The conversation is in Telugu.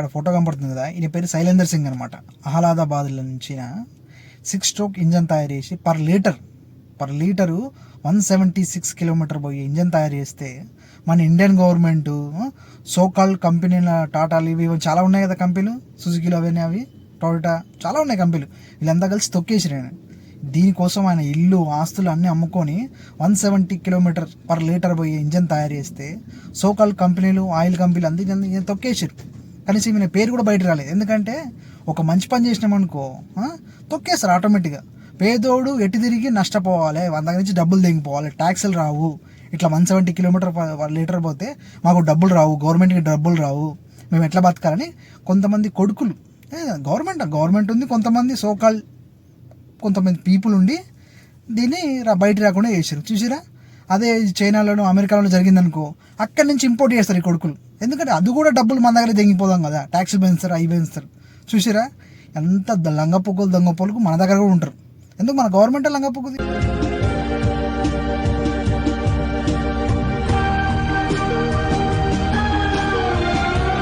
అక్కడ ఫోటో కనపడుతుంది కదా ఈయన పేరు శైలేందర్ సింగ్ అనమాట అహ్లాదాబాద్ నుంచి సిక్స్ స్ట్రోక్ ఇంజన్ తయారు చేసి per litre per litre one seventy six kilometre పోయి ఇంజన్ తయారు చేస్తే మన ఇండియన్ గవర్నమెంట్ సోకాల్ కంపెనీల టాటాలు ఇవి చాలా ఉన్నాయి కదా కంపెనీలు? సుజుకీలు అవన్నీ అవి టొయోటా చాలా ఉన్నాయి కంపెనీలు. వీళ్ళంతా కలిసి తొక్కేసి నేను దీనికోసం ఆయన ఇల్లు ఆస్తులు అన్నీ అమ్ముకొని one seventy kilometre per litre పోయి ఇంజన్ తయారు చేస్తే సోకాల్ కంపెనీలు ఆయిల్ కంపెనీలు అందుకే తొక్కేసారు కనీసం ఈయన పేరు కూడా బయట రాలేదు. ఎందుకంటే ఒక మంచి పని చేసినామనుకో తొక్కేస్తారు ఆటోమేటిక్గా పేదోడు ఎటు తిరిగి నష్టపోవాలి వంద నుంచి డబ్బులు దిగిపోవాలి ట్యాక్సులు రావు. ఇట్లా వన్ సెవెంటీ కిలోమీటర్ లీటర్ పోతే మాకు డబ్బులు రావు గవర్నమెంట్కి డబ్బులు రావు. మేము ఎట్లా బతకాలని కొంతమంది కొడుకులు గవర్నమెంట్ గవర్నమెంట్ ఉంది కొంతమంది సోకాల్ కొంతమంది పీపుల్ ఉండి దీన్ని రా బయట రాకుండా చేశారు చూసిరా అదే చైనాలోను అమెరికాలో జరిగిందనుకో అక్కడి నుంచి ఇంపోర్ట్ చేస్తారు ఈ కొడుకులు. ఎందుకంటే అది కూడా డబ్బులు మన దగ్గర దెంగిపోదాం కదా ట్యాక్స్ పెంచుతారు అవి పెంచుతారు చూసిరా? ఎంత లంగపొక్కులు దొంగ పొలకు మన దగ్గర కూడా ఉంటారు. ఎందుకు మన గవర్నమెంట్ లంగపొక్కుది